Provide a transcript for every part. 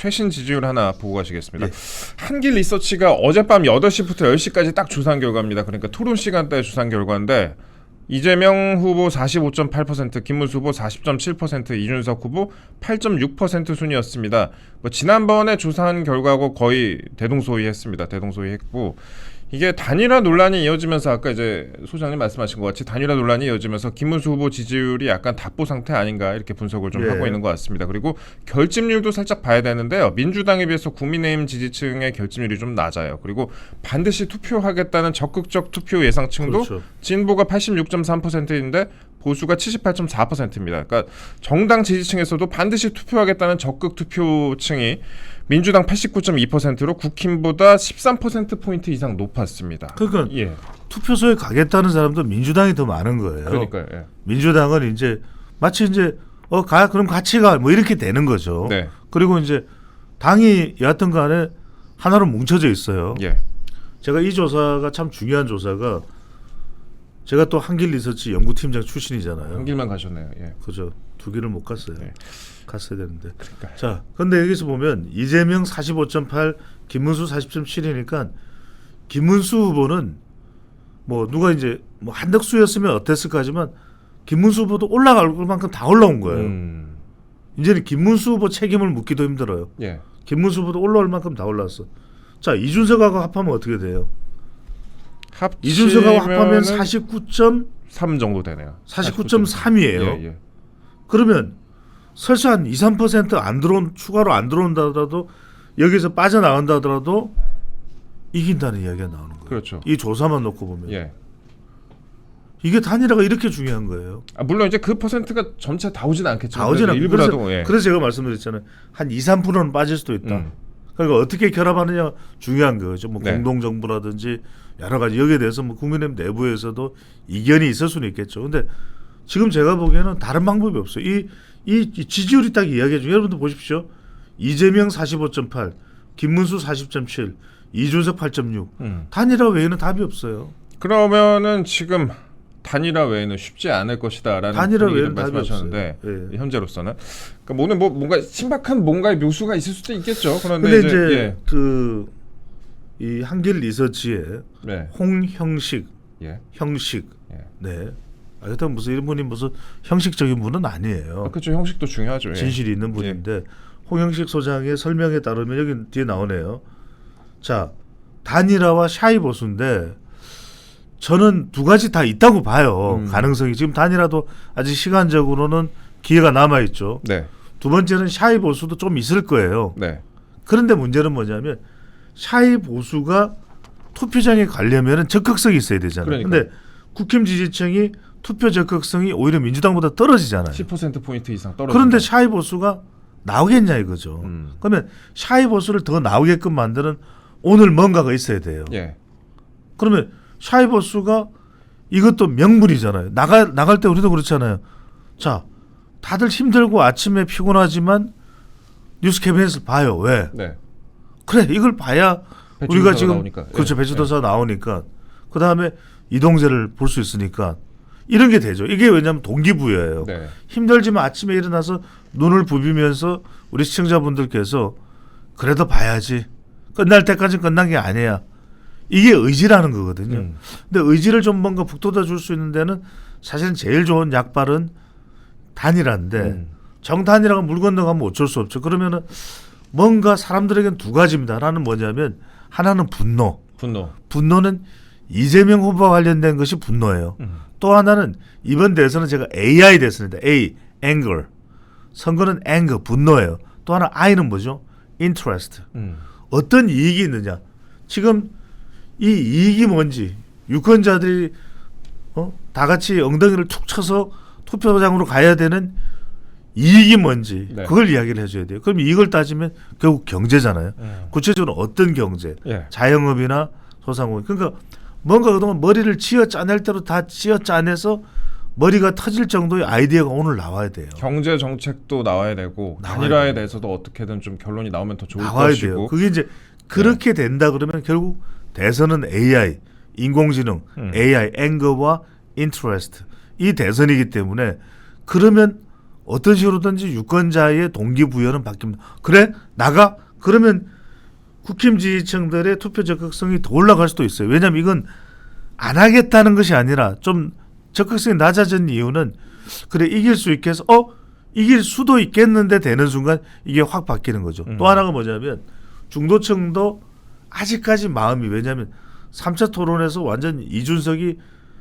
최신 지지율 하나 보고 가시겠습니다. 예. 한길 리서치가 어젯밤 8시부터 10시까지 딱 조사한 결과입니다. 그러니까 토론 시간대에 조사한 결과인데 이재명 후보 45.8%, 김문수 후보 40.7%, 이준석 후보 8.6% 순이었습니다. 뭐 지난번에 조사한 결과하고 거의 대동소이했습니다. 대동소이했고 이게 단일화 논란이 이어지면서 아까 이제 소장님 말씀하신 것 같이 단일화 논란이 이어지면서 김문수 후보 지지율이 약간 답보 상태 아닌가 이렇게 분석을 좀 예. 하고 있는 것 같습니다. 그리고 결집률도 살짝 봐야 되는데요. 민주당에 비해서 국민의힘 지지층의 결집률이 좀 낮아요. 그리고 반드시 투표하겠다는 적극적 투표 예상층도 그렇죠. 진보가 86.3%인데 보수가 78.4%입니다. 그러니까 정당 지지층에서도 반드시 투표하겠다는 적극 투표층이 민주당 89.2%로 국힘보다 13% 포인트 이상 높았습니다. 그러니까 예. 투표소에 가겠다는 사람도 민주당이 더 많은 거예요. 그러니까요. 예. 민주당은 이제 마치 이제 어 가 그럼 같이 가 뭐 이렇게 되는 거죠. 네. 그리고 이제 당이 여하튼 간에 하나로 뭉쳐져 있어요. 예. 제가 이 조사가 참 중요한 조사가 제가 또 한길 리서치 연구팀장 출신이잖아요. 한 길만 가셨네요. 예. 그죠. 두 길을 못 갔어요. 네. 갔어야 되는데. 그러니까. 자, 근데 여기서 보면 이재명 45.8, 김문수 40.7이니까 김문수 후보는 뭐 누가 이제 뭐 한덕수였으면 어땠을까 하지만 김문수 후보도 올라갈 만큼 다 올라온 거예요. 음. 이제는 김문수 후보 책임을 묻기도 힘들어요. 예. 김문수 후보도 올라올 만큼 다 올라왔어. 자, 이준석하고 합하면 어떻게 돼요? 합 이준석하고 합하면 49. 3 정도 되네요. 49.3이에요. 예, 예. 그러면 설사 한 2, 3%안 들어온 추가로 안 들어온다 하더라도 여기서 빠져나간다 하더라도 이긴다는 이야기가 나오는 거예요. 그렇죠. 이 조사만 놓고 보면 예. 이게 단일화가 이렇게 중요한 거예요. 아, 물론 이제 그 퍼센트가 전체 다 오진 않겠죠. 다 오진 않고 일부라도 그래서, 예. 그래서 제가 말씀드렸잖아요. 한 2, 3%는 빠질 수도 있다. 음. 그러니까 어떻게 결합하느냐 중요한 거죠. 뭐 네. 공동 정부라든지 여러 가지 여기에 대해서 뭐 국민의힘 내부에서도 이견이 있을 수는 있겠죠. 근데 지금 제가 보기에는 다른 방법이 없어요. 이, 이, 이 지지율이 딱 이야기해 줘. 여러분들 보십시오. 이재명 45.8, 김문수 40.7, 이준석 8.6. 음. 단일화 외에는 답이 없어요. 그러면은 지금 단일화 외에는 쉽지 않을 것이다라는 단일화 외에는 말씀하셨는데. 예. 현재로서는 그러니까 뭐는 뭐 뭔가 신박한 뭔가의 묘수가 있을 수도 있겠죠. 그런데 이제, 이제 예. 그 이 한길 리서치에 네. 홍형식 예. 형식 예. 네. 아, 일단 무슨 이런 분이 무슨 형식적인 분은 아니에요. 아, 그렇죠. 형식도 중요하죠. 예. 진실이 있는 분인데 홍영식 소장의 설명에 따르면 여기 뒤에 나오네요. 자 단일화와 샤이 보수인데 저는 두 가지 다 있다고 봐요. 음. 가능성이 지금 단일화도 아직 시간적으로는 기회가 남아 있죠. 네. 두 번째는 샤이 보수도 좀 있을 거예요. 네. 그런데 문제는 뭐냐면 샤이 보수가 투표장에 가려면은 적극성이 있어야 되잖아요. 근데 국힘 지지층이 투표 적극성이 오히려 민주당보다 떨어지잖아요. 10% 포인트 이상 떨어져. 그런데 샤이 보수가 나오겠냐 이거죠. 음. 그러면 샤이 보수를 더 나오게끔 만드는 오늘 뭔가가 있어야 돼요. 예. 그러면 샤이 보수가 이것도 명분이잖아요. 나갈 나갈 때 우리도 그렇잖아요. 자, 다들 힘들고 아침에 피곤하지만 뉴스 캐비넷을 봐요. 왜? 네. 그래 이걸 봐야 우리가 지금 나오니까. 예. 그렇죠 배추도사 나오니까 그 다음에 이동재를 볼 수 있으니까 이런 게 되죠. 이게 왜냐하면 동기부여예요. 네. 힘들지만 아침에 일어나서 눈을 부비면서 우리 시청자분들께서 그래도 봐야지 끝날 때까지 끝난 게 아니야. 이게 의지라는 거거든요. 음. 근데 의지를 좀 뭔가 북돋아 줄 수 있는 데는 사실은 제일 좋은 약발은 단일화인데 음. 정단이라고 물 건너가면 어쩔 수 없죠. 그러면은 뭔가 사람들에겐 두 가지입니다. 하나는 뭐냐면 하나는 분노. 분노. 분노는 이재명 후보와 관련된 것이 분노예요. 음. 또 하나는 이번 대선은 제가 AI 됐습니다. A, anger. 선거는 anger, 분노예요. 또 하나 I는 뭐죠? interest. 음. 어떤 이익이 있느냐. 지금 이 이익이 뭔지 유권자들이 어? 다 같이 엉덩이를 툭 쳐서 투표장으로 가야 되는 이익이 뭔지 네. 그걸 이야기를 해줘야 돼요. 그럼 이걸 따지면 결국 경제잖아요. 음. 구체적으로 어떤 경제? 예. 자영업이나 소상공인. 그러니까 뭔가 그동안 머리를 쥐어 짜낼 대로 다 쥐어 짜내서 머리가 터질 정도의 아이디어가 오늘 나와야 돼요. 경제 정책도 나와야 되고 나와야 단일화에 돼요. 대해서도 어떻게든 좀 결론이 나오면 더 좋을 나와야 것이고. 돼요. 그게 이제 그렇게 된다 그러면 결국 대선은 AI, 인공지능, 음. AI, 앵거와 인트레스트 이 대선이기 때문에 그러면 어떤 식으로든지 유권자의 동기부여는 바뀝니다. 그래 나가 그러면 국힘 지지층들의 투표 적극성이 더 올라갈 수도 있어요. 왜냐하면 이건 안 하겠다는 것이 아니라 좀 적극성이 낮아진 이유는 그래 이길 수 있게 해서 어 이길 수도 있겠는데 되는 순간 이게 확 바뀌는 거죠. 음. 또 하나가 뭐냐면 중도층도 아직까지 마음이 왜냐하면 3차 토론에서 완전 이준석이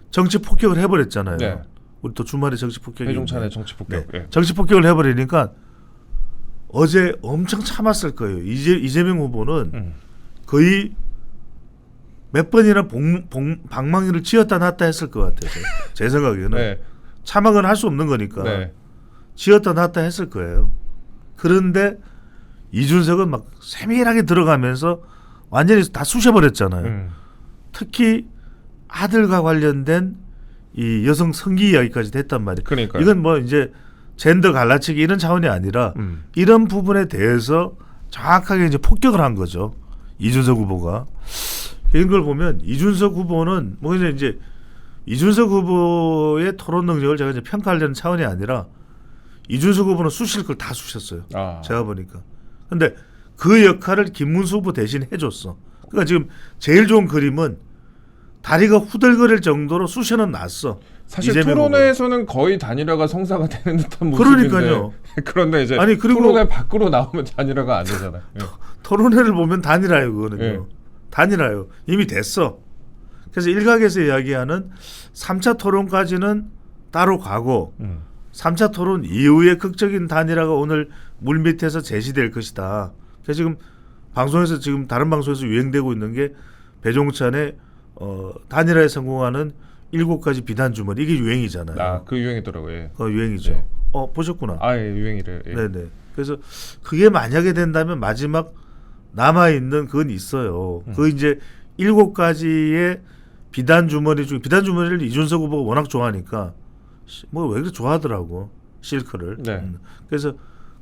정치 폭격을 해버렸잖아요. 네. 우리 또 주말에 정치 폭격이 있는데. 정치 폭격. 네. 예. 정치 폭격을 해버리니까 어제 엄청 참았을 거예요. 이재 이재명 후보는 음. 거의 몇 번이나 봉, 봉, 방망이를 쥐었다 놨다 했을 것 같아요. 제- 제 생각에는 네. 참악은 할 수 없는 거니까 네. 쥐었다 놨다 했을 거예요. 그런데 이준석은 막 세밀하게 들어가면서 완전히 다 쑤셔버렸잖아요. 음. 특히 아들과 관련된 이 여성 성기 이야기까지 됐단 말이에요. 그러니까 이건 뭐 이제 젠더 갈라치기 이런 차원이 아니라 음. 이런 부분에 대해서 정확하게 이제 폭격을 한 거죠. 이준석 후보가. 이런 걸 보면 이준석 후보는 뭐 이제 이제 이준석 후보의 토론 능력을 제가 이제 평가하려는 차원이 아니라 이준석 후보는 쑤실 걸 다 쑤셨어요. 아. 제가 보니까. 근데 그 역할을 김문수 후보 대신 해줬어. 그러니까 지금 제일 좋은 그림은 다리가 후들거릴 정도로 쑤셔는 났어. 사실 토론회에서는 거의 단일화가 성사가 되는 듯한 모습인데 그러니까요. 그런데 이제 아니, 그리고- 토론회 밖으로 나오면 단일화가 안 되잖아요. 예. 토론회를 보면 단일화예요, 그거는요. 예. 단일화요. 이미 됐어. 그래서 일각에서 이야기하는 3차 토론까지는 따로 가고 음. 3차 토론 이후에 극적인 단일화가 오늘 물밑에서 제시될 것이다. 그래서 지금 방송에서 지금 다른 방송에서 유행되고 있는 게 배종찬의 어, 단일화에 성공하는 일곱 가지 비단 주머니 이게 유행이잖아요. 아 그 유행이더라고요. 예. 어, 유행이죠. 네. 어 보셨구나. 아 예, 유행이래. 예. 네네. 그래서 그게 만약에 된다면 마지막 남아 있는 그건 있어요. 음. 그 이제 일곱 가지의 비단 주머니 중에 비단 주머니를 이준석 후보가 워낙 좋아하니까 뭐 왜 그렇게 좋아하더라고 실크를. 네. 음. 그래서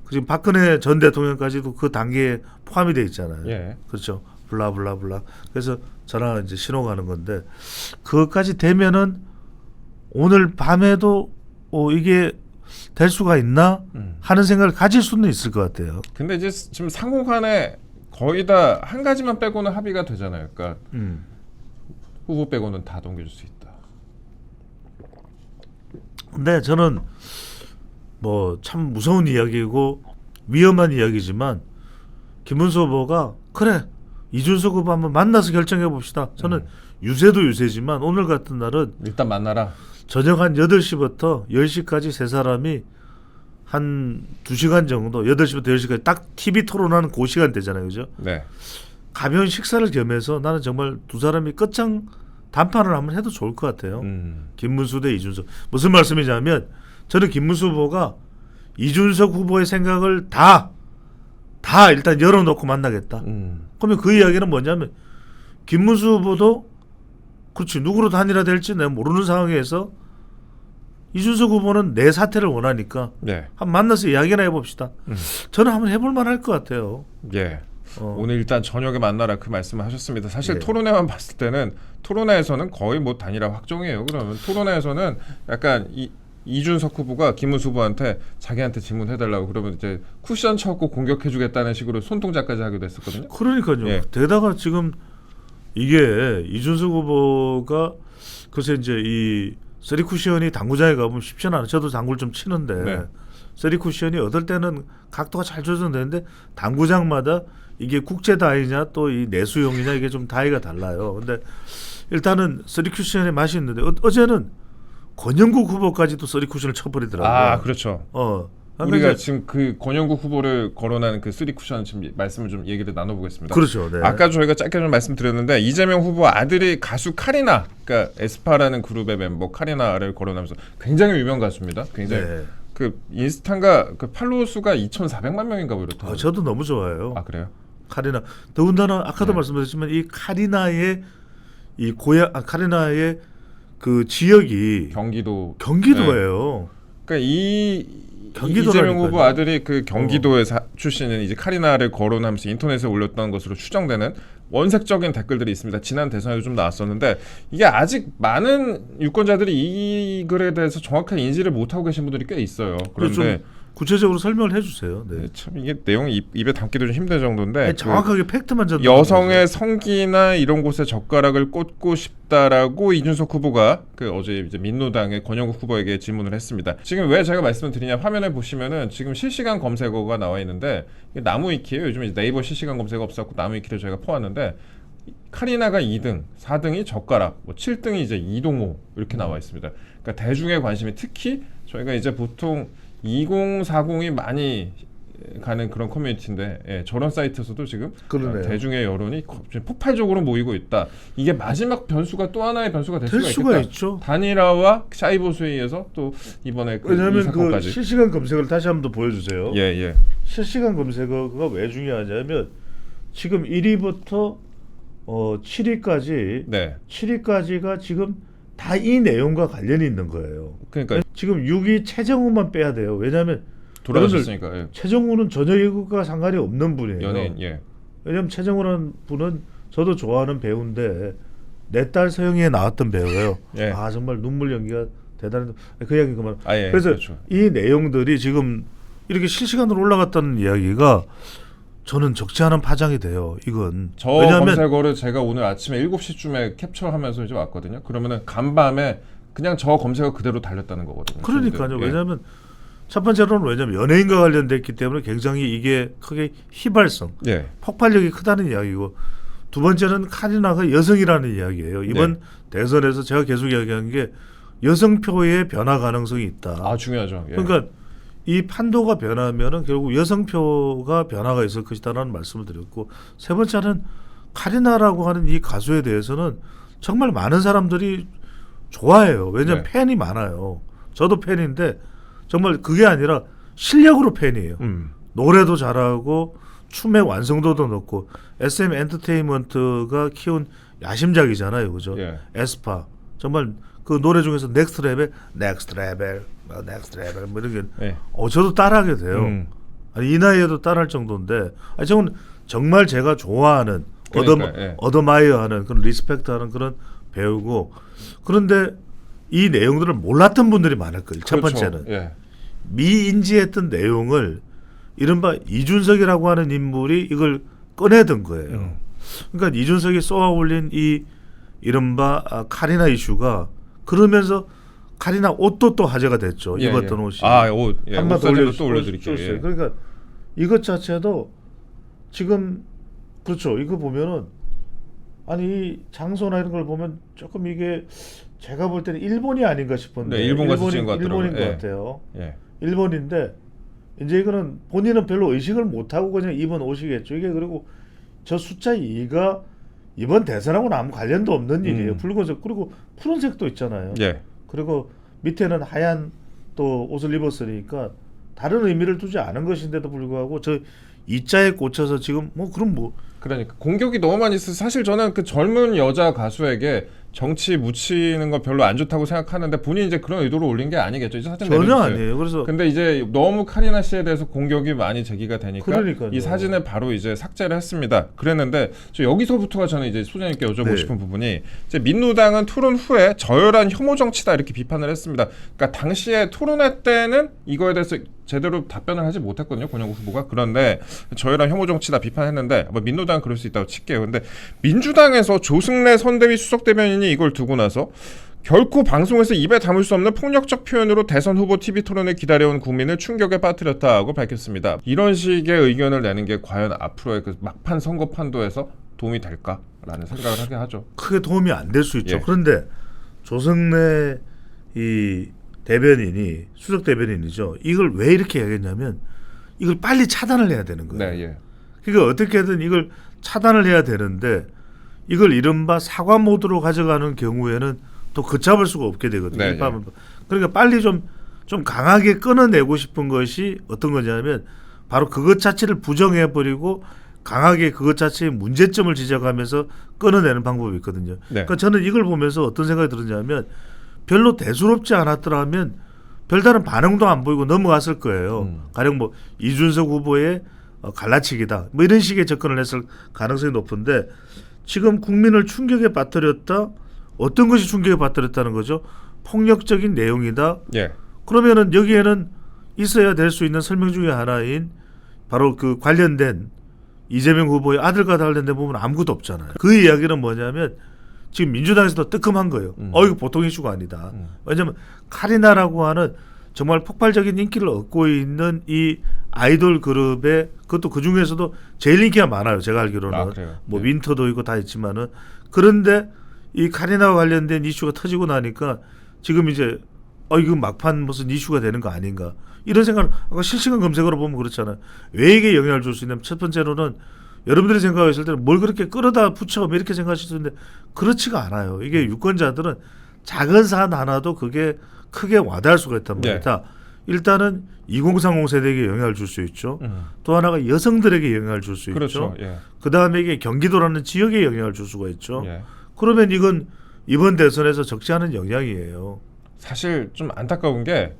지금 박근혜 전 대통령까지도 그 단계에 포함이 돼 있잖아요. 예. 그렇죠. 블라블라블라. 그래서 전화가 이제 신호가 가는 건데 그것까지 되면은 오늘 밤에도 어, 이게 될 수가 있나 음. 하는 생각을 가질 수는 있을 것 같아요. 근데 이제 스- 지금 상호간에 거의 다 한 가지만 빼고는 합의가 되잖아요. 그러니까 음. 후보 빼고는 다 넘겨줄 수 있다. 근데 저는 뭐 참 무서운 이야기고 위험한 이야기지만 김문수 후보가 그래 이준석 후보 한번 만나서 결정해 봅시다. 저는 유세도 유세지만 오늘 같은 날은 일단 만나라. 저녁 한 8시부터 10시까지 세 사람이 한 2시간 정도 8시부터 10시까지 딱 TV 토론하는 그 시간 되잖아요. 그죠? 네. 가벼운 식사를 겸해서 나는 정말 두 사람이 끝장 단판을 한번 해도 좋을 것 같아요. 음. 김문수 대 이준석. 무슨 말씀이냐면 저는 김문수 후보가 이준석 후보의 생각을 다, 다 일단 열어놓고 만나겠다. 음. 그러면 그 이야기는 뭐냐면 김문수 후보도 그렇지 누구로 단일화 될지 내가 모르는 상황에서 이준석 후보는 내 사퇴를 원하니까 네. 한번 만나서 이야기나 해봅시다. 음. 저는 한번 해볼 만할 것 같아요. 예. 어. 오늘 일단 저녁에 만나라 그 말씀을 하셨습니다. 사실 예. 토론회만 봤을 때는 토론회에서는 거의 뭐 단일화 확정이에요. 그러면 토론회에서는 약간 이 이준석 후보가 김문수 후보한테 자기한테 질문해달라고 그러면 이제 쿠션 쳐고 공격해주겠다는 식으로 손동작까지 하기도 했었거든요. 그러니까요. 예. 게다가 지금 이게 이준석 후보가 글쎄 이제 이 쓰리 쿠션이 당구장에 가보면 쉽지는 않아요. 저도 당구를 좀 치는데 네. 쓰리 쿠션이 어떨 때는 각도가 잘 조정되는데 당구장마다 이게 국제 다이냐 또 이 내수용이냐 이게 좀 다이가 달라요. 근데 일단은 쓰리 쿠션의 맛이 있는데 어, 어제는 권영국 후보까지도 쓰리 쿠션을 쳐버리더라고요. 아 그렇죠. 어. 우리가 그러니까 지금 그 권영국 후보를 거론하는 그 쓰리 쿠션 지금 말씀을 좀 얘기를 나눠보겠습니다. 그렇죠. 네. 아까 저희가 짧게 좀 말씀드렸는데 이재명 후보 아들이 가수 카리나, 그러니까 에스파라는 그룹의 멤버 카리나를 거론하면서 굉장히 유명 가수입니다. 굉장히 네. 그 인스타인가 그 팔로워 수가 2,400만 명인가 뭐 이렇다. 아, 저도 너무 좋아해요. 아 그래요? 카리나 더군다나 아까도 네. 말씀드렸지만 이 카리나의 이 고향 아, 카리나의 그 지역이 경기도. 경기도예요. 그러니까 이 경기도라니까요. 이재명 후보 아들이 그 경기도의 사, 출신인 이제 카리나를 거론하면서 인터넷에 올렸던 것으로 추정되는 원색적인 댓글들이 있습니다. 지난 대선에도 좀 나왔었는데 이게 아직 많은 유권자들이 이 글에 대해서 정확하게 인지를 못하고 계신 분들이 꽤 있어요. 그런데 좀 구체적으로 설명을 해주세요. 네. 네, 참 이게 내용이 입, 입에 담기도 좀 힘든 정도인데 그 정확하게 팩트만 전 여성의 성기나 이런 곳에 젓가락을 꽂고 싶다라고 이준석 후보가 그 어제 이제 민노당의 권영국 후보에게 질문을 했습니다. 지금 왜 제가 말씀을 드리냐 화면에 보시면은 지금 실시간 검색어가 나와 있는데 이게 나무위키예요. 요즘 네이버 실시간 검색어 없었고 나무위키를 저희가 포왔는데 카리나가 2등, 4등이 젓가락, 뭐 7등이 이제 이동호 이렇게 나와 있습니다. 그러니까 대중의 관심이 특히 저희가 이제 보통 2040이 많이 가는 그런 커뮤니티인데 예, 저런 사이트에서도 지금 그러네요. 어, 대중의 여론이 폭발적으로 모이고 있다. 이게 마지막 변수가 또 하나의 변수가 될, 될 수가 수가. 있죠. 단일화와 사이보수에 의해서 또 이번에 그이 왜냐하면 그 실시간 검색을 다시 한번 더 보여주세요. 예 예. 실시간 검색어가 왜 중요하냐면 지금 1위부터 어 7위까지 네. 7위까지가 지금 다 이 내용과 관련이 있는 거예요. 그러니까 지금 6위 최정우만 빼야 돼요. 왜냐하면 돌아가셨으니까 예. 최정우는 전혀 이것과 상관이 없는 분이에요. 연예인 예. 왜냐면 최정우라는 분은 저도 좋아하는 배우인데 내 딸 서영이에 나왔던 배우예요. 예. 아 정말 눈물 연기가 대단한 그 이야기 그만. 아 예. 그래서 그렇죠. 이 내용들이 지금 이렇게 실시간으로 올라갔다는 이야기가 저는 적지 않은 파장이 돼요. 이건 저 왜냐하면 검색어를 제가 오늘 아침에 7시쯤에 캡처하면서 이제 왔거든요. 그러면은 간밤에 그냥 저 검색어 그대로 달렸다는 거거든요. 그러니까요. 예. 왜냐하면 첫 번째로는 왜냐하면 연예인과 관련됐기 때문에 굉장히 이게 크게 휘발성, 예. 폭발력이 크다는 이야기고 두 번째는 카리나가 여성이라는 이야기예요. 이번 네. 대선에서 제가 계속 이야기한 게 여성표의 변화 가능성이 있다. 아 중요하죠. 예. 그러니까 이 판도가 변하면은 결국 여성표가 변화가 있을 것이다라는 말씀을 드렸고 세 번째는 카리나라고 하는 이 가수에 대해서는 정말 많은 사람들이 좋아해요. 왜냐하면 네. 팬이 많아요. 저도 팬인데 정말 그게 아니라 실력으로 팬이에요. 음. 노래도 잘하고 춤의 완성도도 높고 SM 엔터테인먼트가 키운 야심작이잖아요, 그죠? 예. 에스파 정말 그 노래 중에서 넥스트 레벨, 넥스트 레벨, 뭐 넥스트 레벨 뭐 이런 게 예. 어, 저도 따라하게 돼요. 음. 아니, 이 나이에도 따라할 정도인데, 아니, 저는 정말 제가 좋아하는, 그러니까, 어더, 예. 어더마이어하는 그런 리스펙트하는 그런 배우고, 그런데 이 내용들을 몰랐던 분들이 많을 거예요. 첫 그렇죠. 번째는 예. 미인지했던 내용을 이른바 이준석이라고 하는 인물이 이걸 꺼내든 거예요. 음. 그러니까 이준석이 쏘아 올린 이 이른바 아, 카리나 이슈가 그러면서 카리나 옷도 또 화제가 됐죠. 예, 입었던 예. 옷이. 아, 옷. 예. 한번 옷더 사진도 올려 또 올려드릴게요. 예. 그러니까 이것 자체도 지금 그렇죠. 이거 보면은 아니 이 장소나 이런 걸 보면 조금 이게 제가 볼 때는 일본이 아닌가 싶은데 네, 일본 가서 찍은 것 같더라고요. 일본인 것 예. 같아요. 예. 일본인데 이제 이거는 본인은 별로 의식을 못 하고 그냥 입은 옷이겠죠. 이게 그리고 저 숫자 2가 이번 대선하고는 아무 관련도 없는 일이에요. 음. 붉은색 그리고 푸른색도 있잖아요. 예. 그리고 밑에는 하얀 또 옷을 입었으니까 다른 의미를 두지 않은 것인데도 불구하고 저 이자에 꽂혀서 지금 뭐 그럼 뭐 그러니까 공격이 너무 많이 있어서 사실 저는 그 젊은 여자 가수에게 정치 묻히는 거 별로 안 좋다고 생각하는데 본인이 이제 그런 의도로 올린 게 아니겠죠. 이제 사진 전혀 내려주세요. 아니에요. 그래서 근데 이제 너무 카리나 씨에 대해서 공격이 많이 제기가 되니까 그러니까요. 이 사진을 바로 이제 삭제를 했습니다. 그랬는데 저 여기서부터가 저는 이제 소장님께 여쭤보고 네. 싶은 부분이 이제 민노당은 토론 후에 저열한 혐오 정치다 이렇게 비판을 했습니다. 그러니까 당시에 토론회 때는 이거에 대해서 제대로 답변을 하지 못했거든요. 권영국 후보가 그런데 저열한 혐오 정치다 비판했는데 뭐 민노당 은 그럴 수 있다고 칠게요. 근데 민주당에서 조승래 선대위 수석 대변인이 이걸 두고 나서 결코 방송에서 입에 담을 수 없는 폭력적 표현으로 대선 후보 TV 토론을 기다려온 국민을 충격에 빠뜨렸다고 밝혔습니다. 이런 식의 의견을 내는 게 과연 앞으로의 그 막판 선거 판도에서 도움이 될까라는 생각을 하게 하죠. 크게 도움이 안 될 수 있죠. 예. 그런데 조성래 이 대변인이 수석 대변인이죠. 이걸 왜 이렇게 얘기했냐면 이걸 빨리 차단을 해야 되는 거예요. 네, 예. 그러니까 어떻게든 이걸 차단을 해야 되는데 이걸 이른바 사과 모드로 가져가는 경우에는 또 걷잡을 수가 없게 되거든요. 네, 일반은. 그러니까 빨리 좀, 좀 강하게 끊어내고 싶은 것이 어떤 거냐면 바로 그것 자체를 부정해버리고 강하게 그것 자체의 문제점을 지적하면서 끊어내는 방법이 있거든요. 네. 그러니까 저는 이걸 보면서 어떤 생각이 들었냐면 별로 대수롭지 않았더라면 별다른 반응도 안 보이고 넘어갔을 거예요. 음. 가령 뭐 이준석 후보의 어, 갈라치기다 뭐 이런 식의 접근을 했을 가능성이 높은데 지금 국민을 충격에 빠뜨렸다 어떤 것이 충격에 빠뜨렸다는 거죠 폭력적인 내용이다 예. 그러면은 여기에는 있어야 될 수 있는 설명 중에 하나인 바로 그 관련된 이재명 후보의 아들과 관련된 부분 은 아무것도 없잖아요. 그 이야기는 뭐냐면 지금 민주당에서도 뜨끔한 거예요. 음. 어 이거 보통 이슈가 아니다. 음. 왜냐하면 카리나라고 하는 정말 폭발적인 인기를 얻고 있는 이 아이돌 그룹의 그것도 그 중에서도 제일 인기가 많아요. 제가 알기로는 아? 뭐 네. 윈터도 있고 다 있지만은 그런데 이 카리나와 관련된 이슈가 터지고 나니까 지금 이제 어 이거 막판 무슨 이슈가 되는 거 아닌가 이런 생각을 아까 실시간 검색어로 보면 그렇잖아요. 왜 이게 영향을 줄 수 있냐면 첫 번째로는 여러분들이 생각하실 때는 뭘 그렇게 끌어다 붙여 뭐 이렇게 생각하실 수 있는데 그렇지가 않아요. 이게 유권자들은 작은 사안 하나도 그게 크게 와닿을 수가 있단 네. 말이다. 일단은 2030 세대에게 영향을 줄 수 있죠. 음. 또 하나가 여성들에게 영향을 줄 수 그렇죠. 있죠. 예. 그 다음에 이게 경기도라는 지역에 영향을 줄 수가 있죠. 예. 그러면 이건 이번 대선에서 적지 않은 영향이에요. 사실 좀 안타까운 게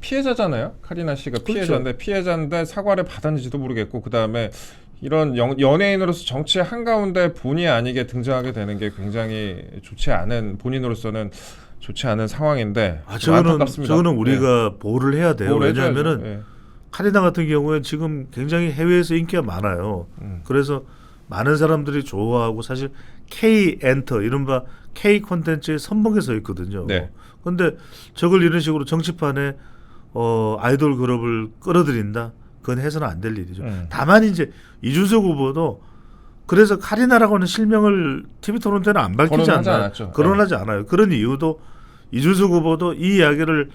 피해자잖아요. 카리나 씨가 그렇죠. 피해자인데 피해자인데 사과를 받았는지도 모르겠고 그 다음에 이런 연, 연예인으로서 정치 한 가운데 본의 아니게 등장하게 되는 게 굉장히 좋지 않은 본인으로서는 좋지 않은 상황인데 아, 좀 저거는. 저거는 네. 우리가 보호를 해야 돼요. 보호를. 왜냐하면은 예. 카리나 같은 경우에 지금 굉장히 해외에서 인기가 많아요. 음. 그래서 많은 사람들이 좋아하고 사실 K 엔터 이른바 K 콘텐츠의 선봉에 서 있거든요. 네. 근데 저걸 이런 식으로 정치판에 어 아이돌 그룹을 끌어들인다. 그건 해서는 안 될 일이죠. 음. 다만 이제 이준석 후보도 그래서 카리나라고 하는 실명을 TV 토론 때는 안 밝히지 않나요? 네. 거론하지 않아요. 그런 이유도 이준석 후보도 이 이야기를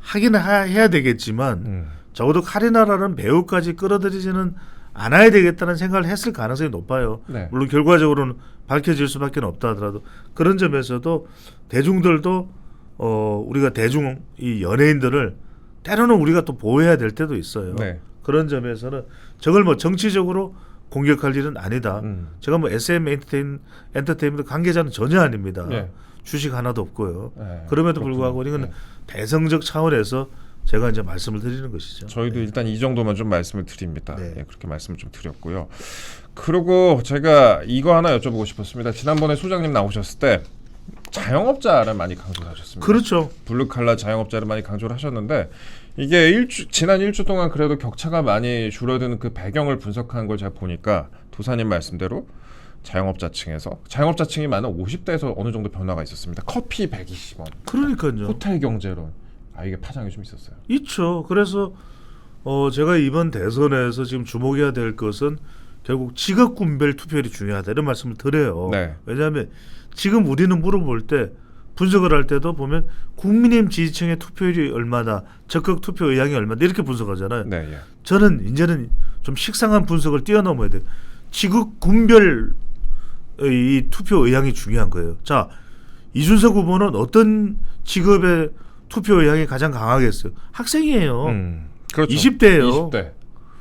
하기는 하- 해야 되겠지만 음. 적어도 카리나라는 배우까지 끌어들이지는 않아야 되겠다는 생각을 했을 가능성이 높아요. 네. 물론 결과적으로는 밝혀질 수밖에 없다 하더라도 그런 점에서도 대중들도 어 우리가 대중 이 연예인들을 때로는 우리가 또 보호해야 될 때도 있어요. 네. 그런 점에서는 저걸 뭐 정치적으로 공격할 일은 아니다. 음. 제가 뭐 SM 엔터테인, 엔터테인먼트 관계자는 전혀 아닙니다. 예. 주식 하나도 없고요. 네, 그럼에도 그렇군요. 불구하고 이건 네. 대성적 차원에서 제가 이제 말씀을 드리는 것이죠. 저희도 일단 이 정도만 좀 말씀을 드립니다. 네. 예, 그렇게 말씀을 좀 드렸고요. 그리고 제가 이거 하나 여쭤보고 싶었습니다. 지난번에 소장님 나오셨을 때 자영업자를 많이 강조를 하셨습니다. 그렇죠. 블루 칼라 자영업자를 많이 강조를 하셨는데 이게 일주 지난 일주 동안 그래도 격차가 많이 줄어드는 그 배경을 분석한 걸 제가 보니까 도사님 말씀대로 자영업자층에서 자영업자층이 많은 50대에서 어느 정도 변화가 있었습니다. 커피 120원, 그러니까요. 호텔 경제론. 아 이게 파장이 좀 있었어요. 있죠. 그래서 어 제가 이번 대선에서 지금 주목해야 될 것은 결국 직업군별 투표율이 중요하다 이런 말씀을 드려요. 네. 왜냐하면 지금 우리는 물어볼 때 분석을 할 때도 보면 국민의힘 지지층의 투표율이 얼마나 적극 투표 의향이 얼마나 이렇게 분석하잖아요. 네, 예. 저는 이제는 좀 식상한 분석을 뛰어넘어야 돼요. 지국 군별 이 투표 의향이 중요한 거예요. 자, 이준석 후보는 어떤 직업의 투표 의향이 가장 강하겠어요? 학생이에요. 음, 그렇죠. 20대 예요. 20대.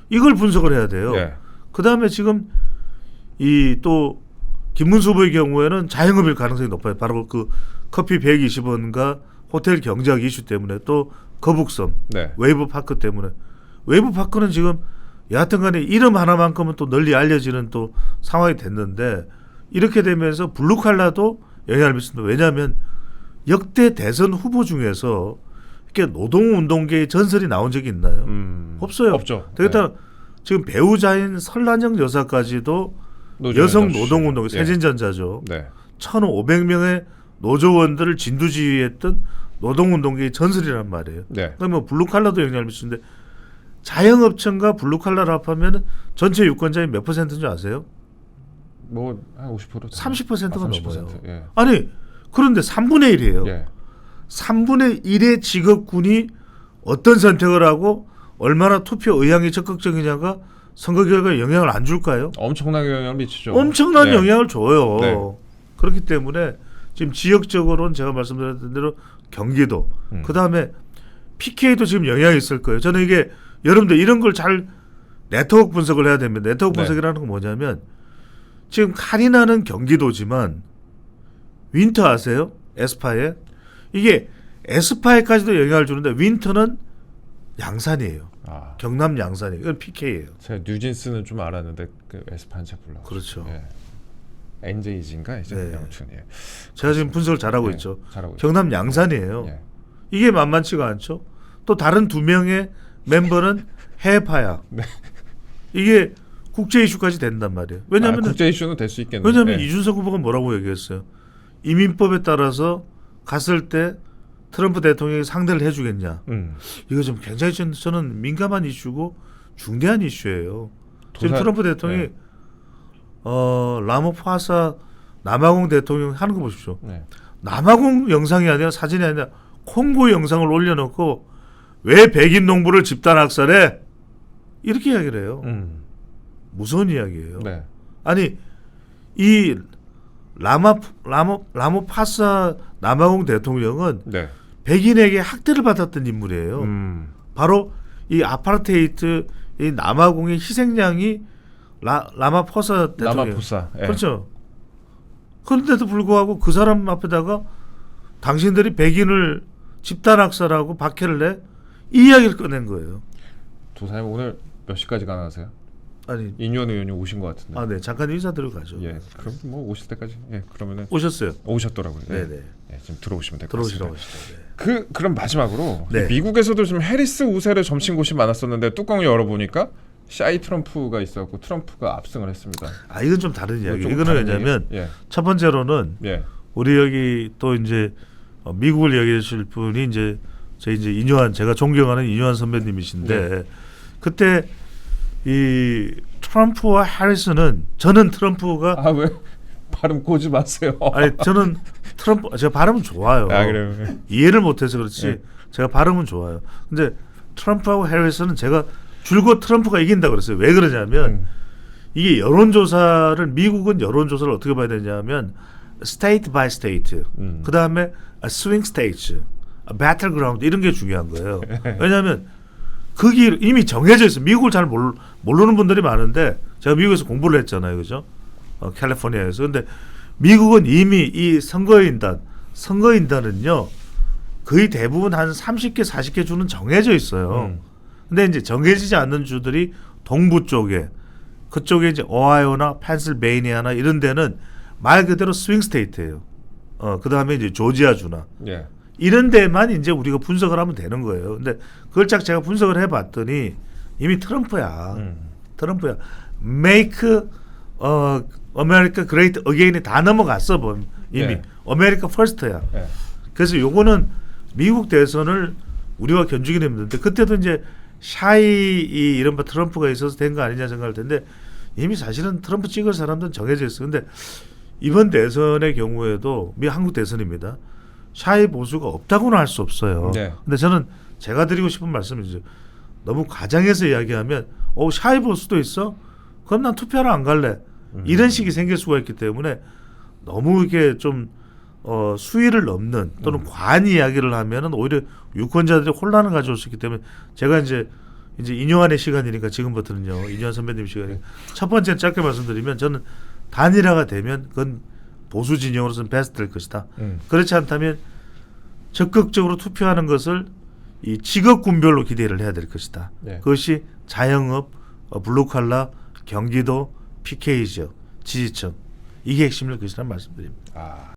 이걸 분석을 해야 돼요. 예. 그 다음에 지금 이 또 김문수 후보의 경우에는 자영업일 가능성이 높아요. 바로 그 커피 120원과 호텔 경제학 이슈 때문에 또 거북섬 네. 웨이브 파크 때문에 웨이브 파크는 지금 여하튼간에 이름 하나만큼은 또 널리 알려지는 또 상황이 됐는데 이렇게 되면서 블루칼라도 영향을 미친다. 왜냐하면 역대 대선 후보 중에서 이렇게 노동운동계의 전설이 나온 적이 있나요? 음, 없어요. 없죠. 되겠다. 지금 배우자인 설란영 여사까지도 여성 노동운동. 예. 세진전자죠. 네. 1,500명의 노조원들을 진두지휘했던 노동운동계의 전설이란 말이에요. 네. 그러면 뭐 블루칼라도 영향을 미치는데 자영업층과 블루칼라를 합하면 전체 유권자의 몇 퍼센트인 줄 아세요? 뭐 한 50%. 30%가 아, 넘어요. 예. 아니 그런데 3분의 1이에요. 예. 3분의 1의 직업군이 어떤 선택을 하고 얼마나 투표 의향이 적극적이냐가 선거 결과에 영향을 안 줄까요? 엄청나게 영향을 미치죠. 엄청난 네. 영향을 줘요. 네. 그렇기 때문에 지금 지역적으로는 제가 말씀드렸던 대로 경기도 음. 그 다음에 PK도 지금 영향이 있을 거예요. 저는 이게 여러분들 이런 걸 잘 네트워크 분석을 해야 됩니다. 네트워크 네. 분석이라는 건 뭐냐면 지금 카리나는 경기도지만 윈터 아세요? 에스파에 이게 에스파에까지도 영향을 주는데 윈터는 양산이에요. 아, 경남 양산이에요. 이건 PK예요. 제가 뉴진스는 좀 알았는데 그 에스파는 잘 몰라. 그렇죠. 예. NJ인가 이제 네. 아무튼 예. 제가 지금 분석을 잘하고 예, 있죠. 잘하고. 경남 양산이에요. 예. 이게 만만치가 않죠. 또 다른 두 명의 멤버는 해파야. 네. 이게 국제 이슈까지 된단 말이에요. 왜냐하면 아, 국제 이슈는 될 수 있겠네요. 왜냐하면 네. 이준석 후보가 뭐라고 얘기했어요. 이민법에 따라서 갔을 때 트럼프 대통령이 상대를 해주겠냐. 음. 이거 좀 굉장히 전- 저는 민감한 이슈고 중대한 이슈예요. 지금 도사- 트럼프 대통령이 네. 어 라모파사 남아공 대통령 하는 거 보십시오. 네. 남아공 영상이 아니라 사진이 아니라 콩고 영상을 올려놓고 왜 백인 농부를 집단 학살해? 이렇게 이야기를 해요. 음. 무서운 이야기예요. 네. 아니 이 라마 라모 라모파사 남아공 대통령은 네. 백인에게 학대를 받았던 인물이에요. 음. 바로 이 아파르테이트 이 남아공의 희생양이 라 라마포사 대통령. 남아포사. 예. 그렇죠. 그런데도 불구하고 그 사람 앞에다가 당신들이 백인을 집단 학살하고 박해를 내? 이 이야기를 꺼낸 거예요. 도사님 오늘 몇 시까지 가능하세요? 아니, 인유원 의원이 오신 것 같은데. 아, 네, 잠깐 인사드리고 가죠. 예. 그럼 뭐 오실 때까지. 예. 그러면은 오셨어요. 오셨더라고요. 예. 네, 네. 예, 지금 들어오시면 될것 들어오시라고 같습니다. 하시죠. 네. 그 그럼 마지막으로 네. 미국에서도 좀 해리스 우세를 점친 곳이 많았었는데 뚜껑을 열어보니까 샤이 트럼프가 있었고 트럼프가 압승을 했습니다. 아, 이건 좀 다른 이야기. 이거는 다른 왜냐면 얘기? 예. 첫 번째로는 예. 우리 여기 또 이제 어, 미국을 얘기해 주실 분이 이제 저희 이제 인요한 제가 존경하는 인요한 선배님이신데 네. 그때 이 트럼프와 해리스는 저는 트럼프가 아 왜 발음 고지 마세요. 아니 저는 트럼프 제가 발음은 좋아요. 아 그래요. 이해를 못해서 그렇지 네. 제가 발음은 좋아요. 근데 트럼프하고 해리스는 제가 줄곧 트럼프가 이긴다 그랬어요. 왜 그러냐면 음. 이게 여론조사를 미국은 여론조사를 어떻게 봐야 되냐면 스테이트 바이 스테이트 음. 그 다음에 스윙 스테이트 배틀 그라운드 이런 게 중요한 거예요. 왜냐하면 그게 이미 정해져 있어요. 미국을 잘 모르, 모르는 분들이 많은데 제가 미국에서 공부를 했잖아요, 그죠? 어, 캘리포니아에서 근데 미국은 이미 이 선거인단 선거인단은요 거의 대부분 한 30개 40개 주는 정해져 있어요. 음. 근데 이제 정해지지 않는 주들이 동부 쪽에 그쪽에 이제 오하이오나 펜실베이니아나 이런 데는 말 그대로 스윙 스테이트예요. 어, 그다음에 이제 조지아 주나 예. 이런 데만 이제 우리가 분석을 하면 되는 거예요. 근데 그걸 딱 제가 분석을 해 봤더니 이미 트럼프야. 음. 트럼프야. make 어 아메리카 그레이트 어게인이 다 넘어갔어 뭐 이미 네. 아메리카 퍼스트야. 예. 그래서 요거는 미국 대선을 우리가 견주기는 힘든데 그때도 이제 샤이 이 이른바 트럼프가 있어서 된 거 아니냐 생각할 텐데 이미 사실은 트럼프 찍을 사람들은 정해져 있어. 근데 이번 대선의 경우에도 미 한국 대선입니다. 샤이 보수가 없다고는 할 수 없어요. 네. 근데 저는 제가 드리고 싶은 말씀이죠. 너무 과장해서 이야기하면 어 샤이 보수도 있어? 그럼 난 투표하러 안 갈래. 이런 식이 생길 수가 있기 때문에 너무 이게 좀 어, 수위를 넘는 또는 과한 이야기를 하면은 오히려 유권자들이 혼란을 가져올 수 있기 때문에 제가 이제 이제 인용한의 시간이니까 지금부터는요 인용 선배님 시간이 첫 번째 짧게 말씀드리면 저는 단일화가 되면 그건 보수 진영으로서는 베스트 될 것이다. 음. 그렇지 않다면 적극적으로 투표하는 것을 이 직업군별로 기대를 해야 될 것이다. 네. 그것이 자영업, 어, 블루칼라, 경기도, PK 지역, 지지층 이게 핵심일 것이라는 말씀드립니다. 아.